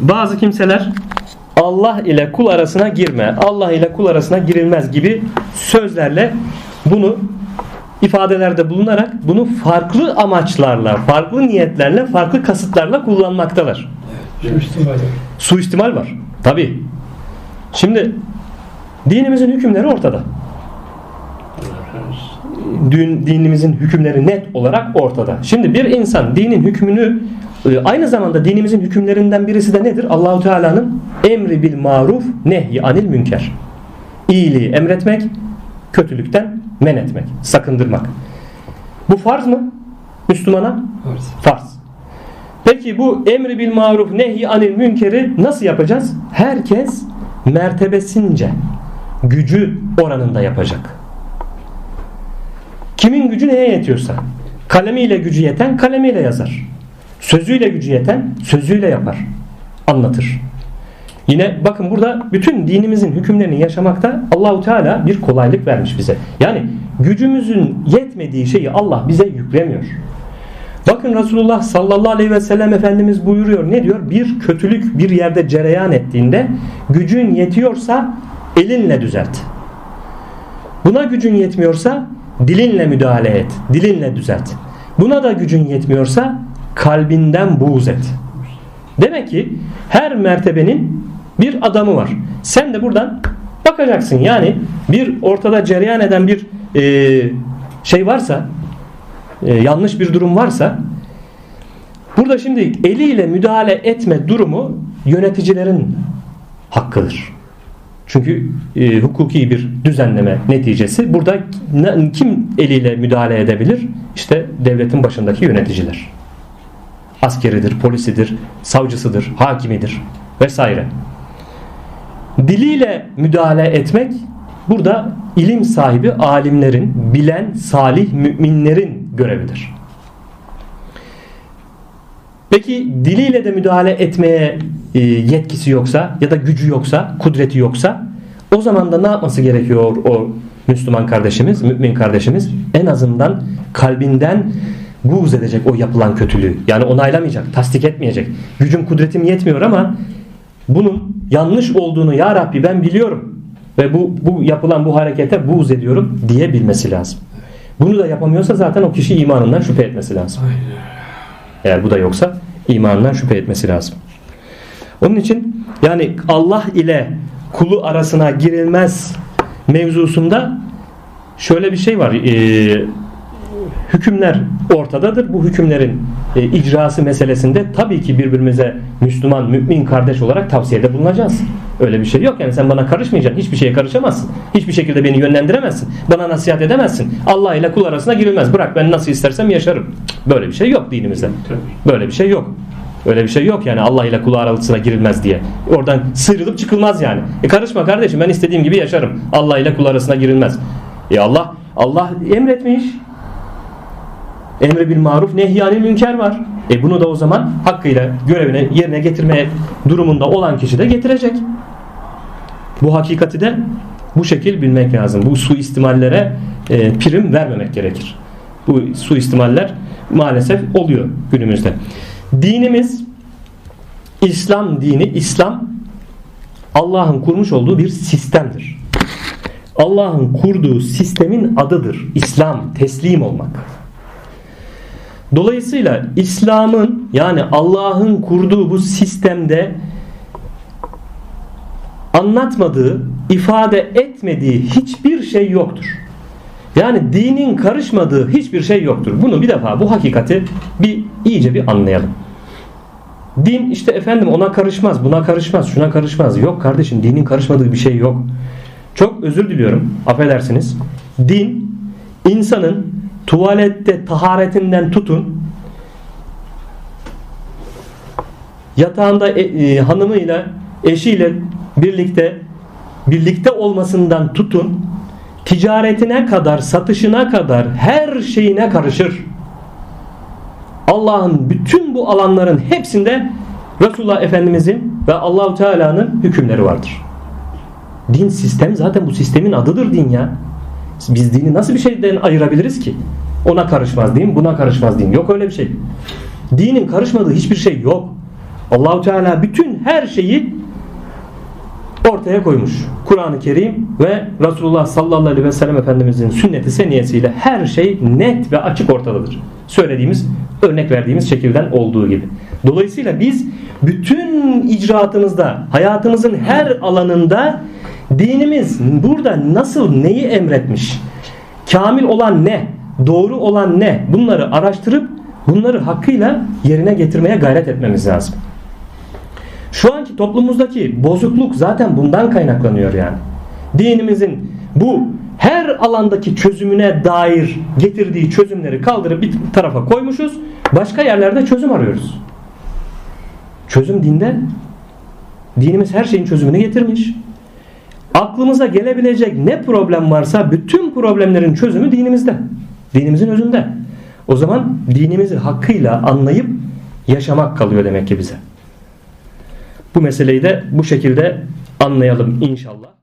bazı kimseler Allah ile kul arasına girme, Allah ile kul arasına girilmez gibi sözlerle bunu ifadelerde bulunarak bunu farklı amaçlarla, farklı niyetlerle, farklı kasıtlarla kullanmaktalar. Suistimal. Suistimal var. Tabi. Şimdi dinimizin hükümleri ortada. Din, dinimizin hükümleri net olarak ortada. Şimdi bir insan dinin hükmünü e, aynı zamanda dinimizin hükümlerinden birisi de nedir? Allahu Teala'nın emri bil maruf nehyi anil münker. İyiliği emretmek, kötülükten men etmek, sakındırmak. Bu farz mı? Müslümana Varsa. farz. Peki bu emri bil maruf nehy anil münkeri nasıl yapacağız? Herkes mertebesince gücü oranında yapacak. Kimin gücü neye yetiyorsa kalemiyle gücü yeten kalemiyle yazar. Sözüyle gücü yeten sözüyle yapar. Anlatır. Yine bakın burada bütün dinimizin hükümlerini yaşamakta Allahu Teala bir kolaylık vermiş bize. Yani gücümüzün yetmediği şeyi Allah bize yüklemiyor. Bakın Resulullah sallallahu aleyhi ve sellem Efendimiz buyuruyor. Ne diyor? Bir kötülük bir yerde cereyan ettiğinde gücün yetiyorsa elinle düzelt. Buna gücün yetmiyorsa dilinle müdahale et. Dilinle düzelt. Buna da gücün yetmiyorsa kalbinden buğz et. Demek ki her mertebenin bir adamı var. Sen de buradan bakacaksın. Yani bir ortada cereyan eden bir e, şey varsa e, yanlış bir durum varsa burada şimdi eliyle müdahale etme durumu yöneticilerin hakkıdır. Çünkü e, hukuki bir düzenleme neticesi burada kim eliyle müdahale edebilir? İşte devletin başındaki yöneticiler. Askeridir, polisidir, savcısıdır, hakimidir vesaire. Diliyle müdahale etmek burada ilim sahibi alimlerin, bilen salih müminlerin görevidir. Peki diliyle de müdahale etmeye e, yetkisi yoksa ya da gücü yoksa, kudreti yoksa o zaman da ne yapması gerekiyor o Müslüman kardeşimiz, mümin kardeşimiz? En azından kalbinden buğz edecek o yapılan kötülüğü. Yani onaylamayacak, tasdik etmeyecek. Gücüm kudretim yetmiyor ama bunun yanlış olduğunu ya Rabbi ben biliyorum ve bu, bu yapılan bu harekete buğz ediyorum diyebilmesi lazım. Bunu da yapamıyorsa zaten o kişi imanından şüphe etmesi lazım. Eğer bu da yoksa imanından şüphe etmesi lazım. Onun için yani Allah ile kulu arasına girilmez mevzusunda şöyle bir şey var. Ee, hükümler ortadadır. Bu hükümlerin e, icrası meselesinde tabii ki birbirimize Müslüman, mümin kardeş olarak tavsiyede bulunacağız. Öyle bir şey yok. Yani sen bana karışmayacaksın. Hiçbir şeye karışamazsın. Hiçbir şekilde beni yönlendiremezsin. Bana nasihat edemezsin. Allah ile kul arasına girilmez. Bırak ben nasıl istersem yaşarım. Böyle bir şey yok dinimizde. Böyle bir şey yok. Öyle bir şey yok yani Allah ile kul arasına girilmez diye. Oradan sıyrılıp çıkılmaz yani. E karışma kardeşim ben istediğim gibi yaşarım. Allah ile kul arasına girilmez. E Allah Allah emretmiş. Emre bil maruf nehyanil münker var. E bunu da o zaman hakkıyla görevine yerine getirmeye durumunda olan kişi de getirecek. Bu hakikati de bu şekil bilmek lazım. Bu suistimallere e, prim vermemek gerekir. Bu suistimaller maalesef oluyor günümüzde. Dinimiz İslam dini, İslam Allah'ın kurmuş olduğu bir sistemdir. Allah'ın kurduğu sistemin adıdır. İslam, teslim olmak. Dolayısıyla İslam'ın yani Allah'ın kurduğu bu sistemde anlatmadığı, ifade etmediği hiçbir şey yoktur. Yani dinin karışmadığı hiçbir şey yoktur. Bunu bir defa bu hakikati bir iyice bir anlayalım. Din işte efendim ona karışmaz, buna karışmaz, şuna karışmaz. Yok kardeşim dinin karışmadığı bir şey yok. Çok özür diliyorum, affedersiniz. Din insanın tuvalette taharetinden tutun yatağında e, e, hanımıyla eşiyle birlikte birlikte olmasından tutun ticaretine kadar satışına kadar her şeyine karışır. Allah'ın bütün bu alanların hepsinde Resulullah Efendimizin ve Allahu Teala'nın hükümleri vardır. Din sistem zaten bu sistemin adıdır din ya. Biz dini nasıl bir şeyden ayırabiliriz ki? Ona karışmaz din, buna karışmaz din. Yok öyle bir şey. Dinin karışmadığı hiçbir şey yok. Allahu Teala bütün her şeyi ortaya koymuş. Kur'an-ı Kerim ve Resulullah sallallahu aleyhi ve sellem Efendimizin sünneti seniyesiyle her şey net ve açık ortadadır. Söylediğimiz, örnek verdiğimiz şekilden olduğu gibi. Dolayısıyla biz bütün icraatımızda, hayatımızın her alanında dinimiz burada nasıl neyi emretmiş, kamil olan ne, doğru olan ne bunları araştırıp bunları hakkıyla yerine getirmeye gayret etmemiz lazım. Şu anki toplumumuzdaki bozukluk zaten bundan kaynaklanıyor yani. Dinimizin bu her alandaki çözümüne dair getirdiği çözümleri kaldırıp bir tarafa koymuşuz. Başka yerlerde çözüm arıyoruz. Çözüm dinde. Dinimiz her şeyin çözümünü getirmiş. Aklımıza gelebilecek ne problem varsa bütün problemlerin çözümü dinimizde. Dinimizin özünde. O zaman dinimizi hakkıyla anlayıp yaşamak kalıyor demek ki bize. Bu meseleyi de bu şekilde anlayalım inşallah.